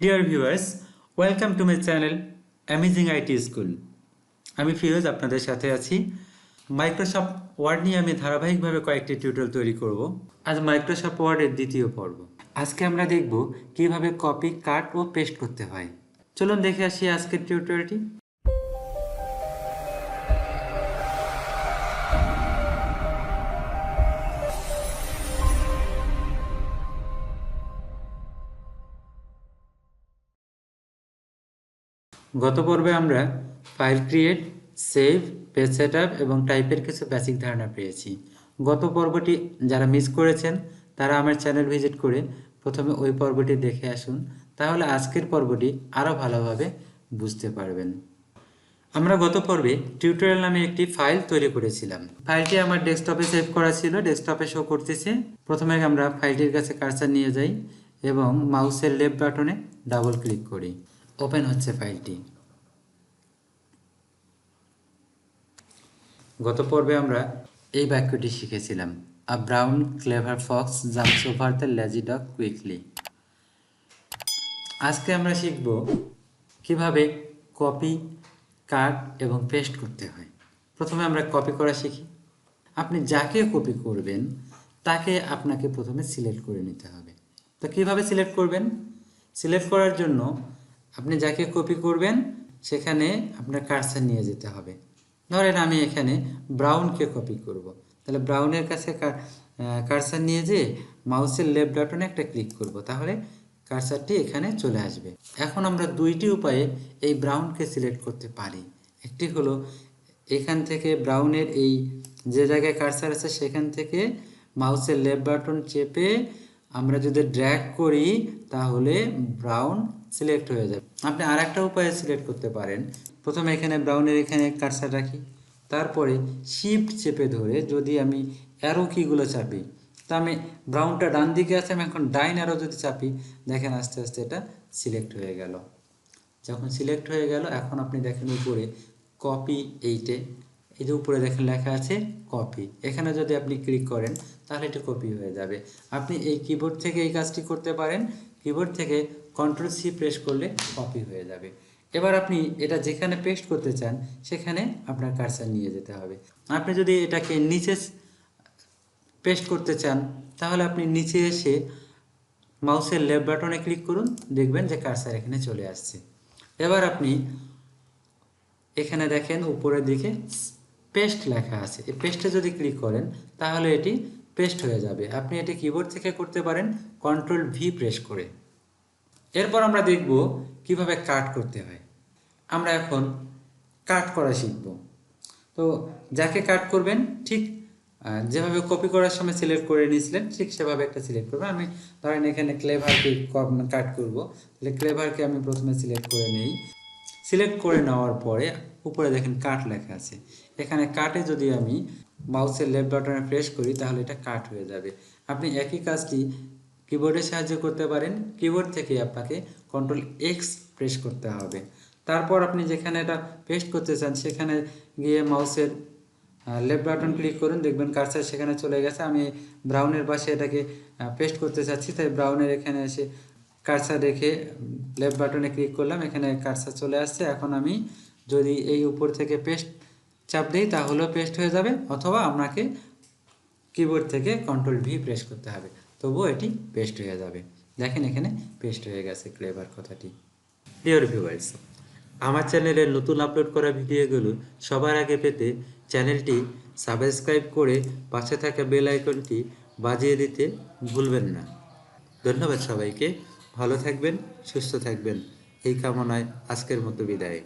Dear viewers welcome to my channel amazing IT school আমি ফিরোজ আপনাদের সাথে আছি। মাইক্রোসফট ওয়ার্ড নিয়ে আমি ধারাবাহিকভাবে কয়েকটি টিউটোরিয়াল তৈরি করব। আজ মাইক্রোসফট ওয়ার্ডের দ্বিতীয় পর্ব। আজকে আমরা দেখব কীভাবে কপি কাট ও পেস্ট করতে হয়। চলুন দেখে আসি আজকের টিউটোরিয়ালটি গত পর্বে আমরা file create save page set এবং টাইপের কিছু বেসিক ধারণা পেয়েছি। গত পর্বটি যারা মিস করেছেন, তারা আমার চ্যানেল ভিজিট করে প্রথমে ওই পর্বটি দেখে আসুন, তাহলে আজকের পর্বটি আরও ভালোভাবে বুঝতে পারবেন। আমরা গত পর্বে টিউটোরিয়াল নামে একটি ফাইল তৈরি করেছিলাম। ফাইলটি আমার ডেস্কটপে সেভ করা ছিল ডেস্কটপে শো করতেছে। প্রথমে আমরা ফাইলটির কাছে কার্সার নিয়ে যাই এবং মাউসের লেফট বাটনে ডাবল ক্লিক করি। ওপেন হচ্ছে ফাইলটি। গত পর্বে আমরা এই বাক্যটি শিখেছিলাম a brown clever fox jumps over the lazy dog quickly আজকে আমরা শিখব কীভাবে কপি কাট এবং পেস্ট করতে হয়। প্রথমে আমরা কপি করা শিখি। আপনি যাকে কপি করবেন, তাকে আপনাকে প্রথমে সিলেক্ট করে নিতে হবে। তো কীভাবে সিলেক্ট করবেন? সিলেক্ট করার জন্য আপনি যাকে কপি করবেন, সেখানে আপনার কার্সার নিয়ে যেতে হবে ধরেন আমি এখানে ব্রাউনকে কপি করব। তাহলে ব্রাউনের কাছে কার্সার নিয়ে যেয়ে মাউসের লেফট বাটনে একটা ক্লিক করব। তাহলে কার্সারটি এখানে চলে আসবে এখন আমরা দুইটি উপায়ে এই ব্রাউনকে সিলেক্ট করতে পারি একটি হলো এখান থেকে ব্রাউনের এই যে জায়গায় কার্সার আছে, সেখান থেকে মাউসের লেফট বাটন চেপে আমরা যদি ড্র্যাগ করি, তাহলে ব্রাউন সিলেক্ট হয়ে যাবে। আপনি আর একটা উপায়ে সিলেক্ট করতে পারেন। প্রথমে এখানে ব্রাউনের এখানে কার্সার রাখি। তারপরে শিফট চেপে ধরে যদি আমি অ্যারো কিগুলো চাপি, তো আমি ব্রাউনটা ডান দিকে আছে, আমি এখন ডাইন অ্যারো যদি চাপি, দেখেন আস্তে আস্তে এটা সিলেক্ট হয়ে গেল। যখন সিলেক্ট হয়ে গেল, এখন আপনি দেখেন উপরে কপি এইটে এই যে উপরে দেখেন লেখা আছে কপি এখানে যদি আপনি ক্লিক করেন, তাহলে এটা কপি হয়ে যাবে। আপনি এই কিবোর্ড থেকে এই কাজটি করতে পারেন। কিবোর্ড থেকে কন্ট্রোল সি প্রেস করলে কপি হয়ে যাবে। এবার আপনি এটা যেখানে পেস্ট করতে চান, সেখানে আপনার কার্সার নিয়ে যেতে হবে। আপনি যদি এটাকে নিচে পেস্ট করতে চান, তাহলে আপনি নিচে এসে মাউসের লেফট বাটনে ক্লিক করুন। দেখবেন যে কার্সার এখানে চলে আসছে। এবার আপনি এখানে দেখেন, উপরের দিকে পেস্ট লেখা আছে। এই পেস্টে যদি ক্লিক করেন, তাহলে এটি পেস্ট হয়ে যাবে। আপনি এটি কিবোর্ড থেকে করতে পারেন কন্ট্রোল ভি প্রেস করে। এরপর আমরা দেখব কীভাবে কাট করতে হয়। আমরা এখন কাট করা শিখব। তো যাকে কাট করবেন, ঠিক যেভাবে কপি করার সময় সিলেক্ট করে নিয়েছিলেন, ঠিক সেভাবে একটা সিলেক্ট করবেন। আমি ধরেন এখানে ক্লেভারকে কাট করব। তাহলে ক্লেভারকে আমি প্রথমে সিলেক্ট করে নেই। সিলেক্ট করে নেওয়ার পরে উপরে দেখেন কাট লেখা আছে। এখানে কাটে যদি আমি মাউসের লেফট বাটনে প্রেস করি, তাহলে এটা কাট হয়ে যাবে। আপনি একই কাজটি কিবোর্ডের সাহায্যে করতে পারেন। কিবোর্ড থেকে আপনাকে কন্ট্রোল এক্স প্রেস করতে হবে। তারপর আপনি যেখানে এটা পেস্ট করতে চান, সেখানে গিয়ে মাউসের লেফট বাটন ক্লিক করুন। দেখবেন কার্সার সেখানে চলে গেছে। আমি ব্রাউনের পাশে এটাকে পেস্ট করতে চাচ্ছি। তাই ব্রাউনের এখানে এসে কার্সার রেখে লেফট বাটনে ক্লিক করলাম, এখানে কার্সার চলে আসছে। এখন আমি যদি এই উপর থেকে পেস্ট চাপ দিই, তাহলেও পেস্ট হয়ে যাবে, অথবা আপনাকে কিবোর্ড থেকে কন্ট্রোল ভি প্রেস করতে হবে। তবুও এটি পেস্ট হয়ে যাবে। দেখেন এখানে পেস্ট হয়ে গেছে ক্লেভার কথাটি। ডিওর ভিউয়ার্স আমার চ্যানেলে নতুন আপলোড করা ভিডিওগুলো সবার আগে পেতে চ্যানেলটি সাবস্ক্রাইব করে পাশে থাকা বেল আইকনটি বাজিয়ে দিতে ভুলবেন না। ধন্যবাদ সবাইকে। ভালো থাকবেন সুস্থ থাকবেন। এই কামনায় আজকের মতো বিদায়।